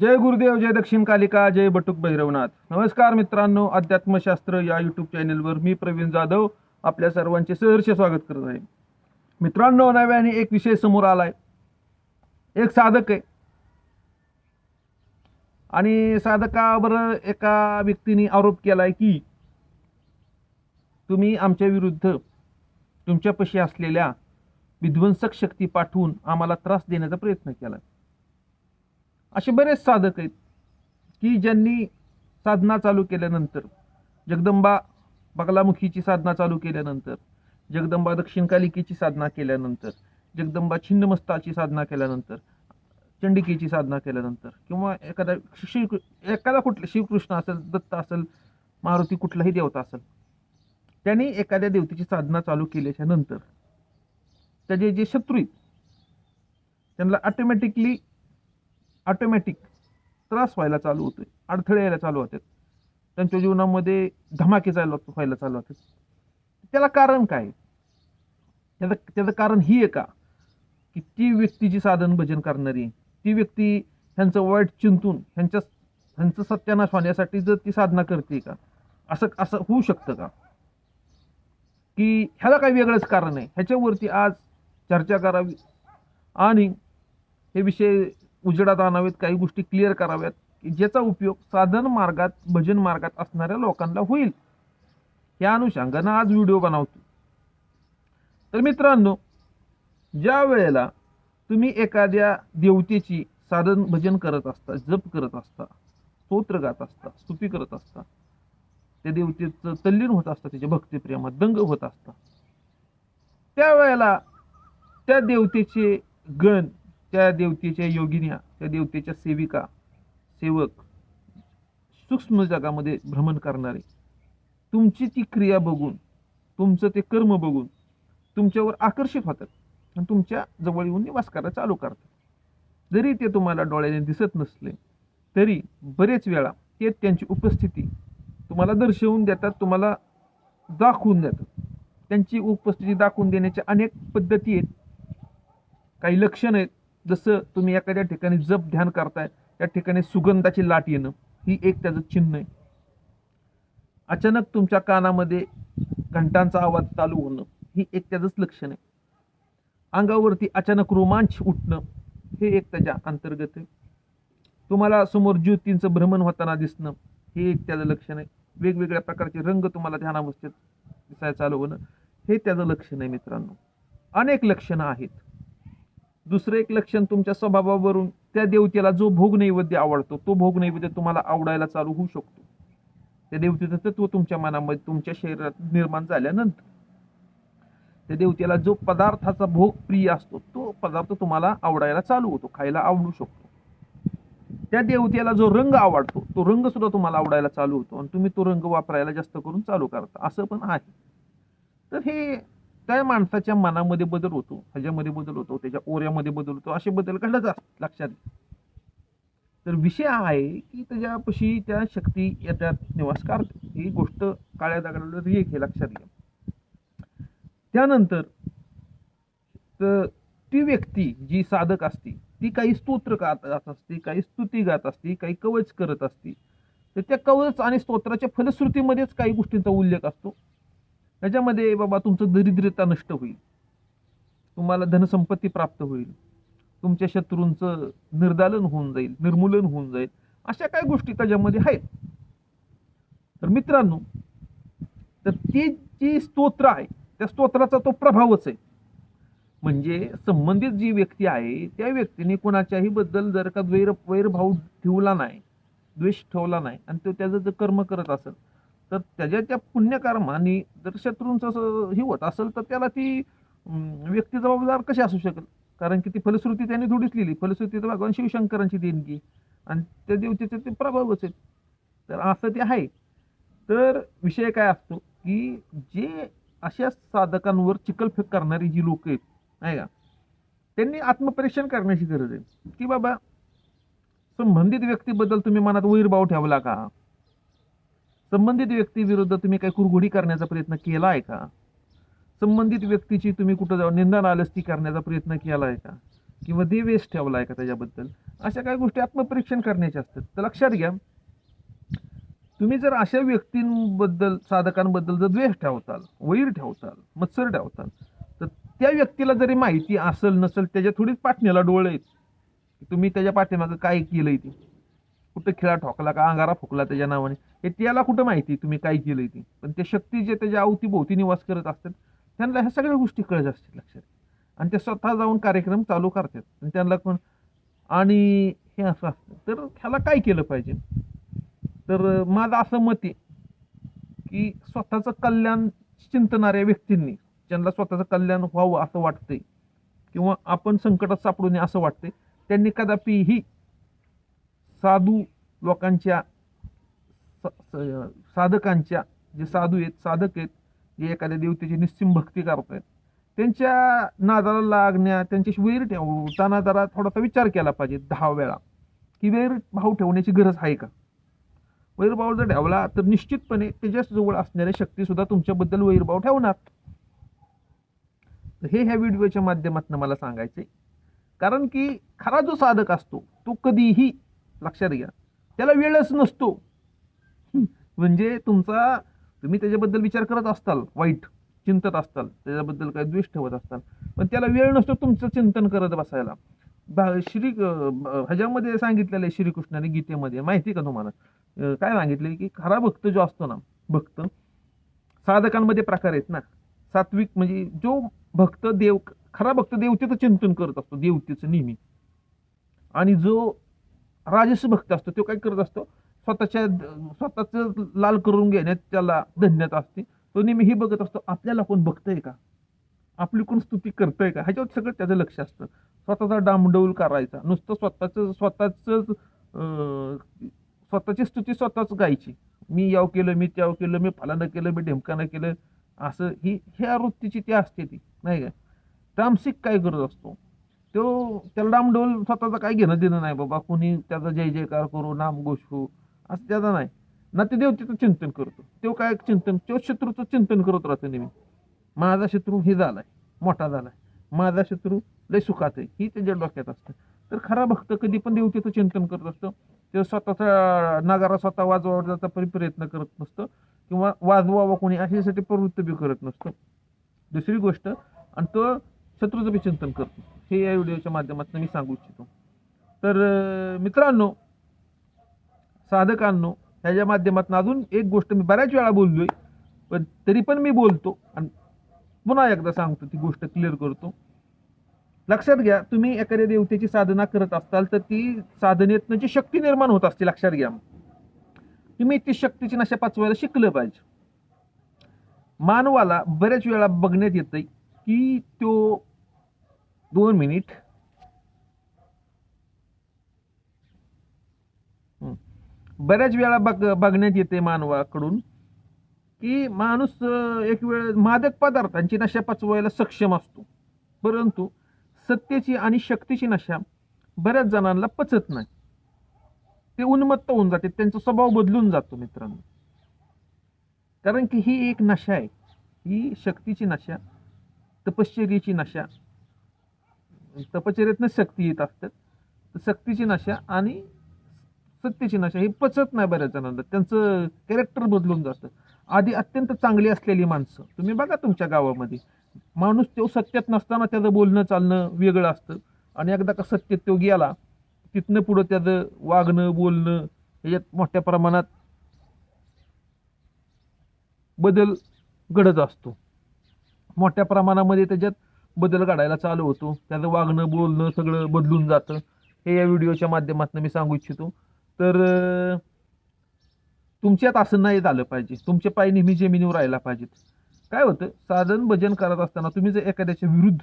जय गुरुदेव जय दक्षिण कालिका जय बटुक भैरवनाथ. नमस्कार मित्रांनो अध्यात्मशास्त्र या यूट्यूब चॅनलवर मी प्रवीण जाधव आपल्या सर्वांचे सहर्ष स्वागत करत आहे. मित्रांनो नव्याने एक विषय समोर आलाय. एक साधक आहे. आणि साधकावर एका व्यक्तीने आरोप केलाय की तुम्ही आमच्या विरुद्ध तुमच्यापाशी असलेल्या विध्वंसक शक्ती पाठवून आम्हाला त्रास देण्याचा प्रयत्न केला असे बरेच साधक आहेत की ज्यांनी साधना चालू केल्यानंतर जगदंबा बगलामुखीची साधना चालू केल्यानंतर जगदंबा दक्षिणकालिकेची साधना केल्यानंतर जगदंबा छिन्नमस्ताची साधना केल्यानंतर चंडिकेची साधना केल्यानंतर किंवा एखादा श्री एखादा कुठला श्रीकृष्ण असेल दत्त असेल मारुती कुठलाही देवता असेल त्यांनी एखाद्या देवतेची साधना चालू केल्याच्यानंतर त्याचे जे शत्रू आहेत त्यांना ऑटोमॅटिकली ऑटोमॅटिक त्रास व्हायला चालू होतोय. अडथळे यायला चालू होतात. त्यांच्या जीवनामध्ये धमाके जायला व्हायला चालू होतात. त्याला कारण काय? त्याचं त्याचं कारण ही आहे का? की ती व्यक्ती जी साधन भजन करणारी ती व्यक्ती ह्यांचं वाईट चिंतून ह्यांच्या ह्यांचं सत्यानाश होण्यासाठी जर ती साधना करते का? असं असं होऊ शकतं का? की ह्याला काही वेगळंच कारण आहे. ह्याच्यावरती आज चर्चा करावी. आणि हे विषय उजेडात आणावेत काही गोष्टी क्लिअर कराव्यात की ज्याचा उपयोग साधन मार्गात भजन मार्गात असणाऱ्या लोकांना होईल. या अनुषंगानं आज व्हिडिओ बनवतो. तर मित्रांनो ज्या वेळेला तुम्ही एखाद्या देवतेची साधन भजन करत असता जप करत असता स्तोत्र गात असता स्तुती करत असता त्या देवतेचं तल्लीन होत असतं त्याच्या भक्तिप्रेमात दंग होत असता त्यावेळेला त्या देवतेचे गण त्या देवतेच्या योगिन्या त्या देवतेच्या सेविका सेवक सूक्ष्म जगामध्ये भ्रमण करणारे. तुमची ती क्रिया बघून तुमचं ते कर्म बघून तुमच्यावर आकर्षित होतात आणि तुमच्या जवळ येऊन निवास करायला चालू करतात. जरी ते तुम्हाला डोळ्याने दिसत नसले तरी बरेच वेळा ते त्यांची उपस्थिती तुम्हाला दर्शवून देतात तुम्हाला दाखवून देतात. त्यांची उपस्थिती दाखवून देण्याच्या अनेक पद्धती आहेत. काही लक्षण आहेत. जसं तुम्ही एखाद्या ठिकाणी जप ध्यान करताय त्या ठिकाणी सुगंधाची लाट येणं ही एक त्याचं चिन्ह आहे. अचानक तुमच्या कानामध्ये घंटांचा आवाज चालू होणं ही एक त्याचंच लक्षण आहे. अंगावरती अचानक रोमांच उठणं हे एक त्याच्या अंतर्गत आहे. तुम्हाला समोर ज्योतींचं भ्रमण होताना दिसणं हे एक त्याचं लक्षण आहे. वेगवेगळ्या प्रकारचे रंग तुम्हाला ध्यानावस्थेत दिसायला चालू होणं हे त्याचं लक्षण आहे मित्रांनो. अनेक लक्षणं आहेत. दुसरं एक लक्षण तुमच्या स्वभावावरून त्या देवतेला जो भोग नैवेद्य आवडतो तो भोग नैवेद्य तुम्हाला आवडायला चालू होऊ शकतो. त्या देवतेचं तत्व तुमच्या मनामध्ये तुमच्या शरीरात निर्माण झाल्यानंतर. त्या देवतेला जो पदार्थाचा भोग प्रिय असतो तो पदार्थ तुम्हाला आवडायला चालू होतो खायला आवडू शकतो. त्या देवतेला जो रंग आवडतो तो रंग सुद्धा तुम्हाला आवडायला चालू होतो. आणि तुम्ही तो रंग वापरायला जास्त करून चालू करता. असं पण आहे. तर हे त्या माणसाच्या मनामध्ये बदल होतो ह्याच्यामध्ये बदल होतो त्याच्या ओऱ्यामध्ये बदल होतो असे बदल घडत असतात लक्षात तर विषय हा आहे की त्याच्यापाशी त्या शक्ती येतात निवास करतात. ही गोष्ट काळ्या दगडाला एक हे लक्षात घ्या. त्यानंतर तर ती व्यक्ती जी साधक असते ती काही स्तोत्र गात असते काही स्तुती गात असते काही कवच करत असते. तर त्या कवच आणि स्तोत्राच्या फलश्रुतीमध्येच काही गोष्टींचा उल्लेख असतो. त्याच्यामध्ये बाबा तुमचं दरिद्रता नष्ट होईल. तुम्हाला धनसंपत्ती प्राप्त होईल. तुमच्या शत्रूंचं निर्दालन होऊन जाईल निर्मूलन होऊन जाईल. अशा काही गोष्टी त्याच्यामध्ये आहेत. तर मित्रांनो तर ती जी स्तोत्र आहे त्या स्तोत्राचा तो प्रभावच आहे. म्हणजे संबंधित जी व्यक्ती आहे त्या व्यक्तीने कोणाच्याही बद्दल जर का द्वैर वैरभाव ठेवला नाही द्वेष ठेवला नाही आणि तो त्याचं जर कर्म करत असेल तर त्याच्या त्या पुण्यकर्माने जर शत्रूंचं असं हे होत असेल तर त्याला ती व्यक्ती जबाबदार कशी असू शकेल? कारण की ती फलश्रुती त्यांनी थोडीच लिहिली. फलश्रुती तर भगवान शिवशंकरांची देणगी. आणि त्या देवतेचे ते प्रभावच आहेत. तर असं ते आहे. तर विषय काय असतो की जे अशा साधकांवर चिकलफेक करणारी जी लोक आहेत नाही का? त्यांनी आत्मपरीक्षण करण्याची गरज आहे. की बाबा संबंधित व्यक्तीबद्दल तुम्ही मनात वैरभाव ठेवला का? संबंधित व्यक्तीविरुद्ध तुम्ही काही कुरघोडी करण्याचा प्रयत्न केला आहे का? संबंधित व्यक्तीची तुम्ही कुठं जाऊन निंदा नालस्ती करण्याचा प्रयत्न केला आहे का? किंवा देवेश ठेवला आहे का त्याच्याबद्दल? अशा काही गोष्टी आत्मपरीक्षण करण्याच्या असतात. तर लक्षात घ्या. तुम्ही जर अशा व्यक्तींबद्दल साधकांबद्दल जर द्वेष ठेवताल वैर ठेवताल मत्सर ठेवताल तर त्या व्यक्तीला जरी माहिती असेल नसेल त्याच्या थोडीच पाठण्याला डोळे आहेत. तुम्ही त्याच्या पाठीमागं काय केलंय ते? कुठं खिळा ठोकला का अंगारा फुकला त्याच्या नावाने. हे त्याला कुठं माहिती तुम्ही काय केलं ते? पण ते शक्ती जे त्याच्या अवतीभोवती निवास करत असतात त्यांना ह्या सगळ्या गोष्टी कळत असतील लक्षात. आणि ते स्वतः जाऊन कार्यक्रम चालू करतात. आणि त्यांना कोण आणि हे असं असतं. तर ह्याला काय केलं पाहिजे? तर माझं असं मत आहे की स्वतःचं कल्याण चिंतणाऱ्या व्यक्तींनी ज्यांना स्वतःचं कल्याण व्हावं असं वाटतंय किंवा आपण संकटात सापडू नये असं वाटतंय त्यांनी कदापिही साधू लोकांच्या स- स- साधकांच्या जे साधू आहेत साधक आहेत जे एखाद्या देवतेची निश्चिम भक्ती करतायत त्यांच्या नादाला लागण्या त्यांच्याशी वैर ठेवताना जरा थोडासा विचार केला पाहिजे दहा वेळा की वैर भाव ठेवण्याची गरज आहे का? वैरभाव जर ठेवला तर निश्चितपणे त्याच्याच जवळ असणाऱ्या शक्तीसुद्धा तुमच्याबद्दल वैरभाव ठेवणार. हे ह्या व्हिडिओच्या माध्यमातून मला सांगायचे कारण की खरा जो साधक असतो तो कधीही लक्षात घ्या. त्याला वेळच नसतो. म्हणजे तुमचा तुम्ही त्याच्याबद्दल विचार करत असताल वाईट चिंतत असताल त्याच्याबद्दल काही द्वेष ठेवत असताल पण त्याला वेळ नसतो तुमचं चिंतन करत बसायला. श्री अं, ह्याच्यामध्ये सांगितलेलं आहे श्रीकृष्णाने गीतेमध्ये. माहिती आहे का तुम्हाला? काय सांगितले की खरा भक्त जो असतो ना भक्त साधकांमध्ये प्रकार आहेत ना. सात्विक म्हणजे जो भक्त देव खरा भक्त देवतेचं चिंतन करत असतो देवतेचं नेहमी. आणि जो राजस्व भक्त असतो तो काय करत असतो स्वतःच्या स्वतःच लाल करून घेण्यात त्याला धन्यता असते. तो नेहमी हे बघत असतो आपल्याला कोण बघतंय का? आपली कोण स्तुती करतंय का? ह्याच्यावर सगळं त्याचं लक्ष असतं. स्वतःचा डामडौल करायचा. नुसतं स्वतःच स्वतःच स्वतःची स्तुती स्वतःच गायची. मी याव केलं मी त्याव केलं मी फलानं केलं मी ढेमकानं केलं असं ही ह्या वृत्तीची ती असते ती नाही का? तामसिक काय करत असतो? तो त्याला डामडोल स्वतःचं काय घेणं देणं नाही बाबा. कोणी त्याचा जय जयकार करू नाम घोषू असं त्याचा नाही. ना ते देवतेचं चिंतन करतो. तो काय चिंतन तो शत्रूचं चिंतन करत राहतो नेहमी. माझा शत्रू हे झालाय मोठा झालाय. माझा शत्रू लय सुखात आहे. ही त्याच्या डोक्यात असतं. तर खरा भक्त कधी पण देवतेचं चिंतन करत असतो. तो स्वतःचा नगारा स्वतः वाजवायचा पण प्रयत्न करत नसतो. किंवा वाजवावा कोणी अशासाठी प्रवृत्त बी करत नसतं. दुसरी गोष्ट आणि तो शत्रूचं चिंतन करतो हे या व्हिडिओच्या माध्यमातून मी सांगू इच्छितो. तर मित्रांनो साधकांनो ह्याच्या माध्यमातून अजून एक गोष्ट मी बऱ्याच वेळा बोललोय पण तरी पण मी बोलतो आणि पुन्हा एकदा सांगतो ती गोष्ट क्लिअर करतो. लक्षात घ्या तुम्ही एखाद्या देवतेची साधना करत असताल तर ती साधनेतनं जी शक्ती निर्माण होत असते लक्षात घ्या. तुम्ही ती शक्तीची नशा पाचवायला शिकलं पाहिजे. मानवाला बऱ्याच वेळा बघण्यात येतंय की तो दोन मिनिट. बऱ्याच वेळा बघ बघण्यात येते मानवाकडून की माणूस एक वेळ मादक पदार्थांची नशा पचवायला सक्षम असतो. परंतु सत्तेची आणि शक्तीची नशा बऱ्याच जणांना पचत नाही. ते उन्मत्त होऊन जाते त्यांचा स्वभाव बदलून जातो मित्रांनो. कारण की ही एक नशा आहे. ही शक्तीची नशा तपश्चर्याची नशा. तपश्चर्यातनं शक्ती येत असतात. तर शक्तीची नशा आणि सत्तेची नशा ही पचत नाही बऱ्याच जणांना. त्यांचं कॅरेक्टर बदलून जातं. आधी अत्यंत चांगली असलेली माणसं. तुम्ही बघा तुमच्या गावामध्ये. माणूस तो सत्यात नसताना त्याचं बोलणं चालणं वेगळं असतं. आणि एकदा का सत्यत तो गेला तिथनं पुढं त्याचं वागणं बोलणं ह्याच्यात मोठ्या प्रमाणात बदल घडत असतो. मोठ्या प्रमाणामध्ये त्याच्यात बदल घडायला चालू होतो. त्याचं वागणं बोलणं सगळं बदलून जातं. हे या व्हिडिओच्या माध्यमातून मी सांगू इच्छितो. तर तुमच्यात असं नाही झालं पाहिजे. तुमचे पाय नेहमी जमिनीवर राहायला पाहिजेत. काय होतं? साधन भजन करत असताना तुम्ही जर एखाद्याच्या विरुद्ध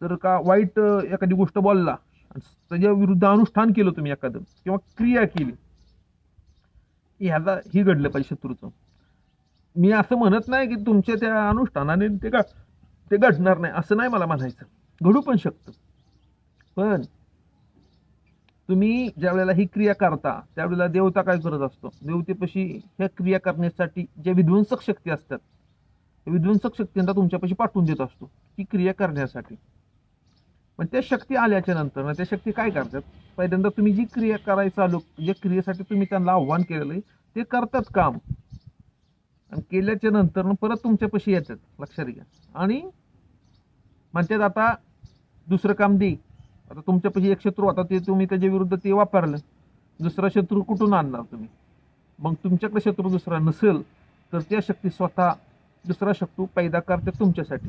जर का वाईट एखादी गोष्ट बोलला त्याच्या विरुद्ध अनुष्ठान केलं तुम्ही एखादं किंवा क्रिया केली ह्याला ही घडलं पाहिजे शत्रूचं. मी असं म्हणत नाही की तुमच्या त्या अनुष्ठानाने ते का ते घडणार नाही असं नाही मला म्हणायचं. घडू पण शकतं. पण तुम्ही ज्या वेळेला ही क्रिया करता त्यावेळेला देवता काय करत असतो? देवतेपाशी ह्या क्रिया करण्यासाठी ज्या विध्वंसक शक्ती असतात त्या विध्वंसक शक्तींना तुमच्यापाशी पाठवून देत असतो ती क्रिया करण्यासाठी. पण त्या शक्ती आल्याच्यानंतर ना त्या शक्ती काय करतात? पहिल्यांदा तुम्ही जी क्रिया करायला चालू ज्या क्रियेसाठी तुम्ही त्यांना आव्हान केलेलं आहे ते करतात काम. आणि केल्याच्यानंतर परत तुमच्यापाशी येतात लक्षात घ्या. आणि म्हणतात आता दुसरं काम दे. आता तुमच्यापाशी एक शत्रू आता ते तुम्ही त्याच्या विरुद्ध ते वापरलं. दुसरा शत्रू कुठून आणणार तुम्ही? मग तुमच्याकडे शत्रू दुसरा नसेल तर त्या शक्ती स्वतः दुसरा शत्रू पैदा करते तुमच्यासाठी.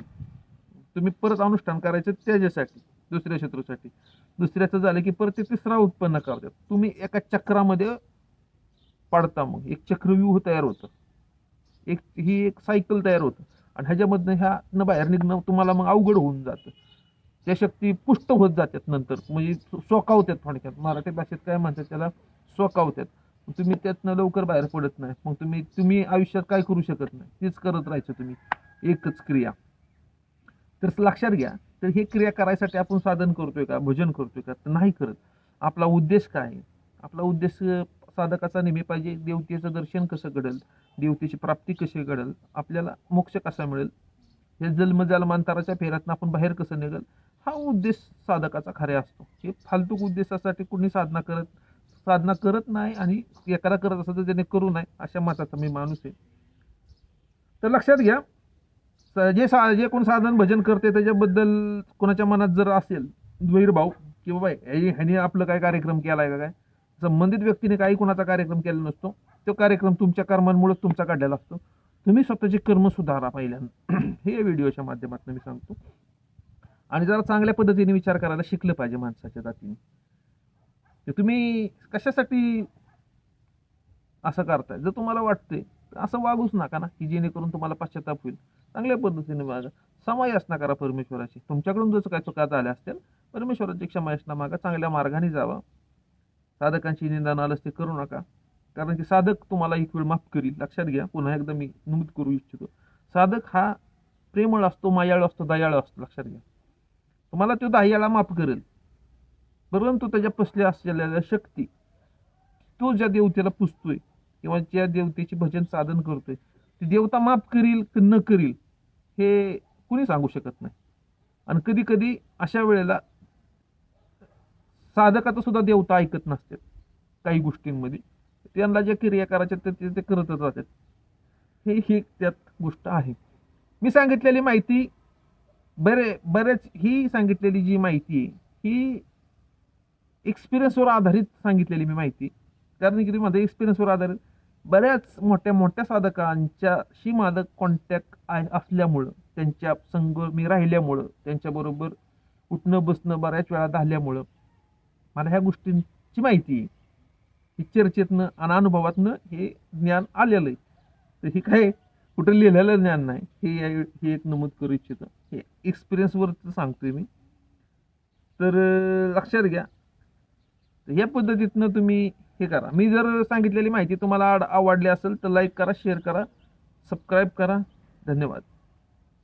तुम्ही परत अनुष्ठान करायचं त्याच्यासाठी दुसऱ्या शत्रूसाठी. दुसऱ्याचं झालं की परत ते तिसरा उत्पन्न करतात. तुम्ही एका चक्रामध्ये पडता मग. एक चक्रव्यूह तयार होतं. एक ही एक सायकल तयार होतं. आणि ह्याच्यामधनं ह्या न बाहेर निघणं तुम्हाला मग अवघड होऊन जातं. त्या शक्ती पुष्ट होत जातात नंतर. म्हणजे सोकावतात थोडक्यात. मराठी भाषेत काय म्हणतात त्याला? सोकावतात. तुम्ही त्यातनं लवकर बाहेर पडत नाही. मग तुम्ही तुम्ही आयुष्यात काय करू शकत नाही? तेच करत राहायचं तुम्ही. एकच क्रिया. तर लक्षात घ्या. तर हे क्रिया करायसाठी आपण साधन करतोय का? भजन करतोय का? तर नाही करत. आपला उद्देश काय? आहे आपला उद्देश साधकाचा नेहमी पाहिजे. देवतेचं दर्शन कसं घडेल? देवतेची प्राप्ती कशी घडेल आपल्याला मोक्ष कसा मिळेल हे जन्मजन्मांतराच्या फेऱ्यातनं आपण बाहेर कसं निघेल हा उद्देश साधकाचा खरे असतो. हे फालतूक उद्देशासाठी कुणी साधना करत साधना करत नाही आणि एखादा करत असं तर त्याने करू नये अशा मताचा मी माणूस आहे. तर लक्षात घ्या स- जे सा जे कोण साधन भजन करते त्याच्याबद्दल कोणाच्या मनात जर असेल द्वैरभाव की बाबा ह्याने ह्याने आपलं काय कार्यक्रम केला आहे का काय? संबंधित व्यक्तीने काही कोणाचा कार्यक्रम केला नसतो. तो कार्यक्रम तुमच्या कर्मांमुळेच तुमचा काढलेला असतो. तुम्ही स्वतःचे कर्म सुधारा पहिल्यांदा. हे या व्हिडिओच्या माध्यमातून मी सांगतो. आणि जरा चांगल्या पद्धतीने विचार करायला शिकलं पाहिजे माणसाच्या जातीने. तुम्ही कशासाठी असं करताय? जर तुम्हाला वाटतंय असं वागूच नका ना की जेणेकरून तुम्हाला पश्चाताप होईल. चांगल्या पद्धतीने वागा. समायासना करा परमेश्वराची. तुमच्याकडून जर काय चुका झाल्या असतील परमेश्वराची क्षमायासना मागा. चांगल्या मार्गाने जावा. साधकांची निंदा नालस ते करू नका. कारण की साधक तुम्हाला एक वेळ माफ करील. लक्षात घ्या पुन्हा एकदा मी नमूद करू इच्छितो. साधक हा प्रेमळ असतो मायाळू असतो दयाळू असतो. लक्षात घ्या. तुम्हाला तो दह्याला माफ करेल. परंतु त्याच्या पसल्या असलेल्या शक्ती तो ज्या देवतेला पुजतोय किंवा ज्या देवतेचे भजन साधन करतोय ती देवता माफ करील की न करील हे कुणी सांगू शकत नाही. आणि कधी कधी अशा वेळेला साधकाचा सुद्धा देवता ऐकत नसते काही गोष्टींमध्ये. त्यांना जे क्रिया करायच्या ते ते करतच राहतात. हे ही त्यात गोष्ट आहे. मी सांगितलेली माहिती बरे बरेच ही सांगितलेली जी माहिती आहे ही एक्सपिरियन्सवर आधारित सांगितलेली मी माहिती. कारण की माझं एक्सपिरियन्सवर आधारित बऱ्याच मोठ्या मोठ्या साधकांच्याशी माझं कॉन्टॅक्ट असल्यामुळं त्यांच्या संघ मी राहिल्यामुळं त्यांच्याबरोबर उठणं बसणं बऱ्याच वेळा झाल्यामुळं मला ह्या गोष्टींची माहिती आहे. ही चर्चेतनं आणि अनुभवातनं हे ज्ञान आलेलं आहे. तर हे काय कुठं लिहिलेलं ज्ञान नाही. हे हे एक नमूद करू इच्छितो. हे एक्सपिरियन्सवर सांगतोय मी. तर लक्षात घ्या. या पद्धतीतनं तुम्ही हे करा. मी जर सांगितलेली माहिती तुम्हाला आवडली असेल तर लाईक करा शेअर करा सबस्क्राईब करा. धन्यवाद.